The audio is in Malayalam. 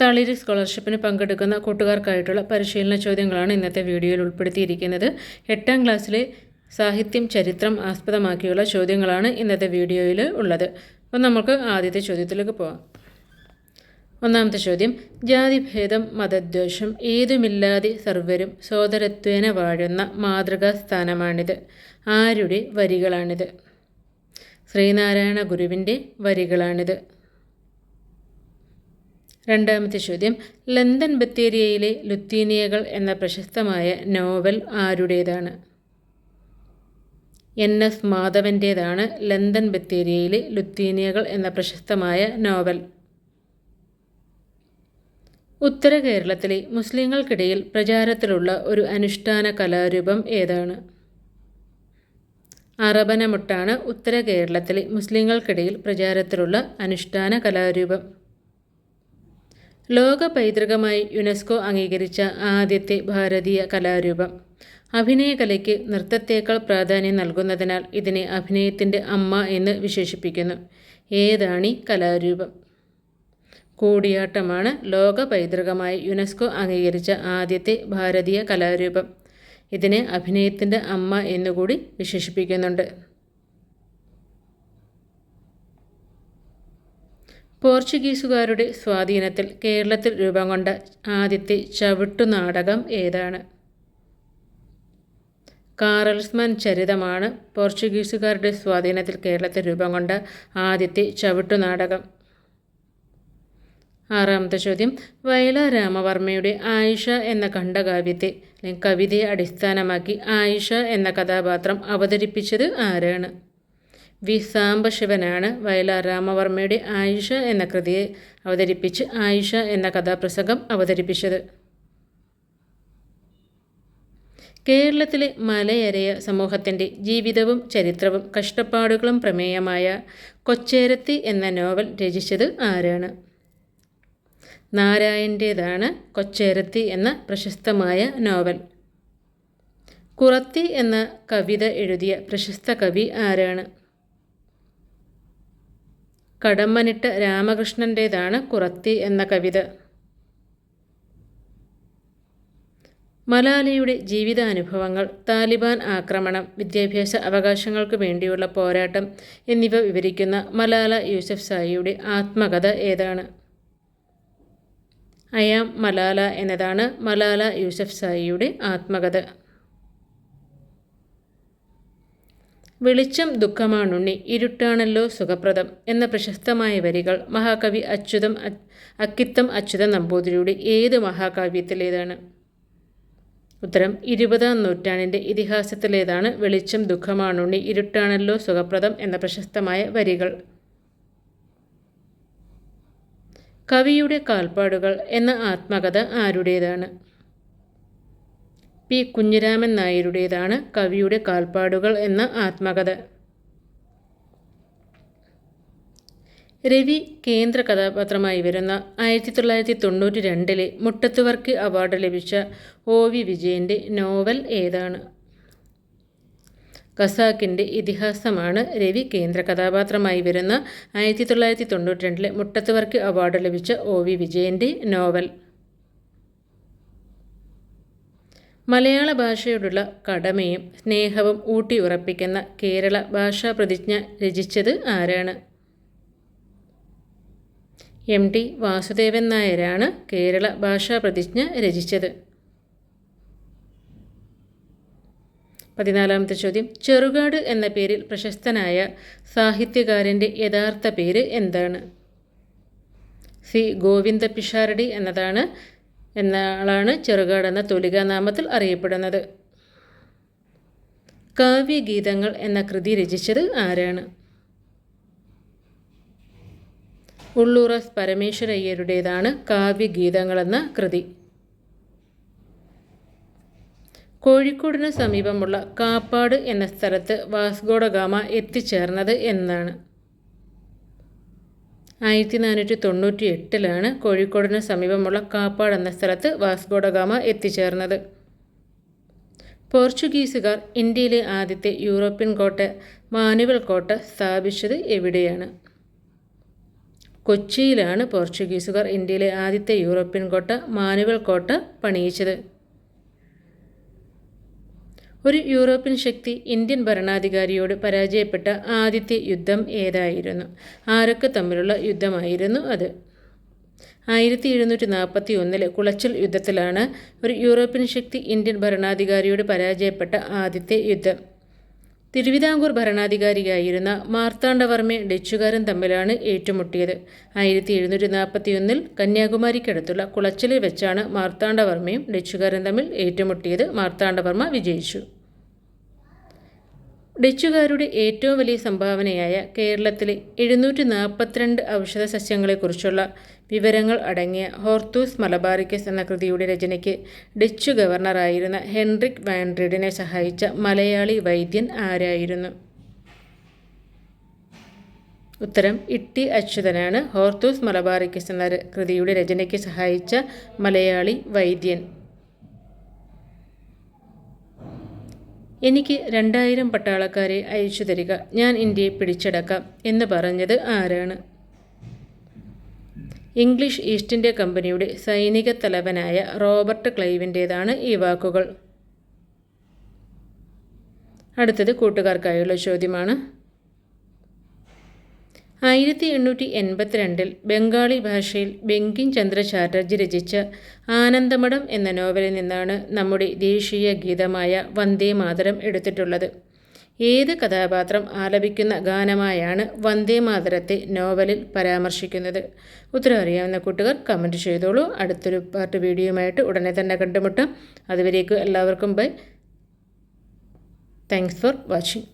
തളിര് സ്കോളർഷിപ്പിന് പങ്കെടുക്കുന്ന കൂട്ടുകാർക്കായിട്ടുള്ള പരിശീലന ചോദ്യങ്ങളാണ് ഇന്നത്തെ വീഡിയോയിൽ ഉൾപ്പെടുത്തിയിരിക്കുന്നത്. എട്ടാം ക്ലാസ്സിലെ സാഹിത്യം ചരിത്രം ആസ്പദമാക്കിയുള്ള ചോദ്യങ്ങളാണ് ഇന്നത്തെ വീഡിയോയിൽ ഉള്ളത്. അപ്പം നമുക്ക് ആദ്യത്തെ ചോദ്യത്തിലേക്ക് പോവാം. ഒന്നാമത്തെ ചോദ്യം ജാതിഭേദം മതദ്വേഷം ഏതുമില്ലാതെ സർവരും സോദരത്വേന വാഴുന്ന മാതൃകാ സ്ഥാനമാണിത് ആരുടെ വരികളാണിത്? ശ്രീനാരായണ ഗുരുവിന്റെ വരികളാണിത്. രണ്ടാമത്തെ ചോദ്യം. ലണ്ടൻ ബത്തേരിയയിലെ ലുത്തീനിയകൾ എന്ന പ്രശസ്തമായ നോവൽ ആരുടേതാണ്? എൻ. എസ്. മാധവന്റേതാണ് ലണ്ടൻ ബത്തേരിയയിലെ ലുത്തീനിയകൾ എന്ന പ്രശസ്തമായ നോവൽ. ഉത്തര കേരളത്തിലെ മുസ്ലിങ്ങൾക്കിടയിൽ പ്രചാരത്തിലുള്ള ഒരു അനുഷ്ഠാന കലാരൂപം ഏതാണ്? അറബനമുട്ടാണ് ഉത്തര കേരളത്തിലെ മുസ്ലിങ്ങൾക്കിടയിൽ പ്രചാരത്തിലുള്ള അനുഷ്ഠാന കലാരൂപം. ലോക പൈതൃകമായി യുനെസ്കോ അംഗീകരിച്ച ആദ്യത്തെ ഭാരതീയ കലാരൂപം. അഭിനയകലയ്ക്ക് നൃത്തത്തേക്കാൾ പ്രാധാന്യം നൽകുന്നതിനാൽ ഇതിനെ അഭിനയത്തിന്റെ അമ്മ എന്ന് വിശേഷിപ്പിക്കുന്നു. ഏതാണീ കലാരൂപം? കൂടിയാട്ടമാണ് ലോക പൈതൃകമായി യുനെസ്കോ അംഗീകരിച്ച ആദ്യത്തെ ഭാരതീയ കലാരൂപം. ഇതിനെ അഭിനയത്തിന്റെ അമ്മ എന്നുകൂടി വിശേഷിപ്പിക്കുന്നുണ്ട്. പോർച്ചുഗീസുകാരുടെ സ്വാധീനത്തിൽ കേരളത്തിൽ രൂപം കൊണ്ട ആദ്യത്തെ ചവിട്ടുനാടകം ഏതാണ്? കാറൽസ്മാൻ ചരിതമാണ് പോർച്ചുഗീസുകാരുടെ സ്വാധീനത്തിൽ കേരളത്തിൽ രൂപം കൊണ്ട ആദ്യത്തെ ചവിട്ടുനാടകം ആറാമത്തെ ചോദ്യം വയല രാമവർമ്മയുടെ ആയിഷ എന്ന ഖണ്ഡകാവ്യത്തെ അല്ലെങ്കിൽ കവിതയെ അടിസ്ഥാനമാക്കി ആയിഷ എന്ന കഥാപാത്രം അവതരിപ്പിച്ചത് ആരാണ്? വി സാംബശിവനാണ് വയലാർ രാമവർമ്മയുടെ ആയിഷ എന്ന കൃതിയെ അവതരിപ്പിച്ച് ആയിഷ എന്ന കഥാപ്രസംഗം അവതരിപ്പിച്ചത്. കേരളത്തിലെ മലയരയ സമൂഹത്തിന്റെ ജീവിതവും ചരിത്രവും കഷ്ടപ്പാടുകളും പ്രമേയമായ കൊച്ചേരത്തി എന്ന നോവൽ രചിച്ചത് ആരാണ്? നാരായണന്റേതാണ് കൊച്ചേരത്തി എന്ന പ്രശസ്തമായ നോവൽ. കുറത്തി എന്ന കവിത എഴുതിയ പ്രശസ്ത കവി ആരാണ്? കടമ്മനിട്ട രാമകൃഷ്ണന്റേതാണ് കുറത്തി എന്ന കവിത. മലാലിയുടെ ജീവിതാനുഭവങ്ങൾ താലിബാൻ ആക്രമണം വിദ്യാഭ്യാസ അവകാശങ്ങൾക്ക് വേണ്ടിയുള്ള പോരാട്ടം എന്നിവ വിവരിക്കുന്ന മലാല യൂസഫ് സായിയുടെ ആത്മകഥ ഏതാണ്? അയാം മലാല എന്നതാണ് മലാല യൂസഫ് സായിയുടെ ആത്മകഥ. വെളിച്ചം ദുഃഖമാണുണ്ണി ഇരുട്ടാണല്ലോ സുഖപ്രദം എന്ന പ്രശസ്തമായ വരികൾ. മഹാകവി അച്യുതം അക്കിത്തം അച്യുതം നമ്പൂതിരിയുടെ ഏത് മഹാകാവ്യത്തിലേതാണ്? ഉത്തരം ഇരുപതാം നൂറ്റാണ്ടിന്റെ ഇതിഹാസത്തിലേതാണ്. വെളിച്ചം ദുഃഖമാണുണ്ണി ഇരുട്ടാണല്ലോ സുഖപ്രദം എന്ന പ്രശസ്തമായ വരികൾ. കവിയുടെ കാൽപ്പാടുകൾ എന്ന ആത്മകഥ ആരുടേതാണ്? പി. കുഞ്ഞിരാമൻ നായരുടേതാണ് കവിയുടെ കാൽപ്പാടുകൾ എന്ന ആത്മകഥ. രവി കേന്ദ്ര കഥാപാത്രമായി വരുന്ന ആയിരത്തി തൊള്ളായിരത്തി തൊണ്ണൂറ്റി രണ്ടിലെ മുട്ടത്തുവർക്ക് അവാർഡ് ലഭിച്ച ഒ. വി. വിജയന്റെ നോവൽ ഏതാണ്? ഖസാക്കിന്റെ ഇതിഹാസമാണ് രവി കേന്ദ്ര കഥാപാത്രമായി വരുന്ന ആയിരത്തി തൊള്ളായിരത്തി തൊണ്ണൂറ്റി രണ്ടിലെ മുട്ടത്തുവർക്ക് അവാർഡ് ലഭിച്ച ഒ. വി. വിജയന്റെ നോവൽ. മലയാള ഭാഷയോടുള്ള കടമയും സ്നേഹവും ഊട്ടിയുറപ്പിക്കുന്ന കേരള ഭാഷാ പ്രതിജ്ഞ രചിച്ചത് ആരാണ്? എം ടി വാസുദേവൻ നായരാണ് കേരള ഭാഷാ പ്രതിജ്ഞ രചിച്ചത്. പതിനാലാമത്തെ ചോദ്യം. ചെറുകാട് എന്ന പേരിൽ പ്രശസ്തനായ സാഹിത്യകാരന്റെ യഥാർത്ഥ പേര് എന്താണ്? സി. ഗോവിന്ദ പിഷാരടി എന്നതാണ് എന്ന ആളാണ് ചെറുകാട് എന്ന തുലികാനാമത്തിൽ അറിയപ്പെടുന്നത്. കാവ്യഗീതങ്ങൾ എന്ന കൃതി രചിച്ചത് ആരാണ്? ഉള്ളൂർ എസ് പരമേശ്വരയ്യരുടേതാണ് കാവ്യഗീതങ്ങൾ എന്ന കൃതി. കോഴിക്കോടിന് സമീപമുള്ള കാപ്പാട് എന്ന സ്ഥലത്ത് വാസ്കോഡഗാമ എത്തിച്ചേർന്നത് എന്നാണ്. ആയിരത്തി നാനൂറ്റി തൊണ്ണൂറ്റി എട്ടിലാണ് കോഴിക്കോടിന് സമീപമുള്ള കാപ്പാട് എന്ന സ്ഥലത്ത് വാസ്കോഡഗാമ എത്തിച്ചേർന്നത്. പോർച്ചുഗീസുകാർ ഇന്ത്യയിലെ ആദ്യത്തെ യൂറോപ്യൻ കോട്ട മാനുവൽ കോട്ട സ്ഥാപിച്ചത് എവിടെയാണ്? കൊച്ചിയിലാണ് പോർച്ചുഗീസുകാർ ഇന്ത്യയിലെ ആദ്യത്തെ യൂറോപ്യൻ കോട്ട മാനുവൽ കോട്ട പണിയിച്ചത്. ഒരു യൂറോപ്യൻ ശക്തി ഇന്ത്യൻ ഭരണാധികാരിയോട് പരാജയപ്പെട്ട ആദ്യത്തെ യുദ്ധം ഏതായിരുന്നു? ആരൊക്കെ തമ്മിലുള്ള യുദ്ധമായിരുന്നു അത്? ആയിരത്തി എഴുന്നൂറ്റി നാൽപ്പത്തി ഒന്നിലെ കുളച്ചൽ യുദ്ധത്തിലാണ് ഒരു യൂറോപ്യൻ ശക്തി ഇന്ത്യൻ ഭരണാധികാരിയോട് പരാജയപ്പെട്ട ആദ്യത്തെ യുദ്ധം. തിരുവിതാംകൂർ ഭരണാധികാരിയായിരുന്ന മാർത്താണ്ഡവർമ്മയും ഡച്ചുകാരും തമ്മിലാണ് ഏറ്റുമുട്ടിയത്. ആയിരത്തി എഴുന്നൂറ്റി നാൽപ്പത്തി ഒന്നിൽ കന്യാകുമാരിക്കടുത്തുള്ള കുളച്ചലിൽ വെച്ചാണ് മാർത്താണ്ഡവർമ്മയും ഡച്ചുകാരും തമ്മിൽ ഏറ്റുമുട്ടിയത്. മാർത്താണ്ഡവർമ്മ വിജയിച്ചു. ഡച്ചുകാരുടെ ഏറ്റവും വലിയ സംഭാവനയായ കേരളത്തിലെ എഴുന്നൂറ്റി നാൽപ്പത്തിരണ്ട് ഔഷധ സസ്യങ്ങളെക്കുറിച്ചുള്ള വിവരങ്ങൾ അടങ്ങിയ ഹോർത്തൂസ് മലബാറിക്കസ് എന്ന കൃതിയുടെ രചനയ്ക്ക് ഡച്ചു ഗവർണറായിരുന്ന ഹെൻറിക് വാൻഡ്രിഡിനെ സഹായിച്ച മലയാളി വൈദ്യൻ ആരായിരുന്നു? ഉത്തരം ഇട്ടി അച്യുതനാണ് ഹോർത്തൂസ് മലബാറിക്കസ് എന്ന കൃതിയുടെ രചനയ്ക്ക് സഹായിച്ച മലയാളി വൈദ്യൻ. എനിക്ക് രണ്ടായിരം പട്ടാളക്കാരെ അയച്ചു തരിക. ഞാൻ ഇന്ത്യയെ പിടിച്ചടക്കാം എന്ന് പറഞ്ഞത് ആരാണ്? ഇംഗ്ലീഷ് ഈസ്റ്റ് ഇന്ത്യ കമ്പനിയുടെ സൈനിക തലവനായ റോബർട്ട് ക്ലൈവിന്റേതാണ് ഈ വാക്കുകൾ. അടുത്തത് കൂട്ടുകാർക്കായുള്ള ചോദ്യമാണ്. ആയിരത്തി എണ്ണൂറ്റി എൺപത്തിരണ്ടിൽ ബംഗാളി ഭാഷയിൽ ബെങ്കിൻ ചന്ദ്ര ചാറ്റർജി രചിച്ച ആനന്ദമഠം എന്ന നോവലിൽ നിന്നാണ് നമ്മുടെ ദേശീയ ഗീതമായ വന്ദേ മാതരം എടുത്തിട്ടുള്ളത്. ഏത് കഥാപാത്രം ആലപിക്കുന്ന ഗാനമായാണ് വന്ദേ മാതരത്തെ നോവലിൽ പരാമർശിക്കുന്നത്? ഉത്തരം അറിയാവുന്ന കൂട്ടുകാർ കമന്റ് ചെയ്തോളൂ. അടുത്തൊരു പാർട്ട് വീഡിയോയുമായിട്ട് ഉടനെ തന്നെ കണ്ടുമുട്ടാം. അതുവരേക്കും എല്ലാവർക്കും ബൈ താങ്ക്സ് ഫോർ വാച്ചിങ്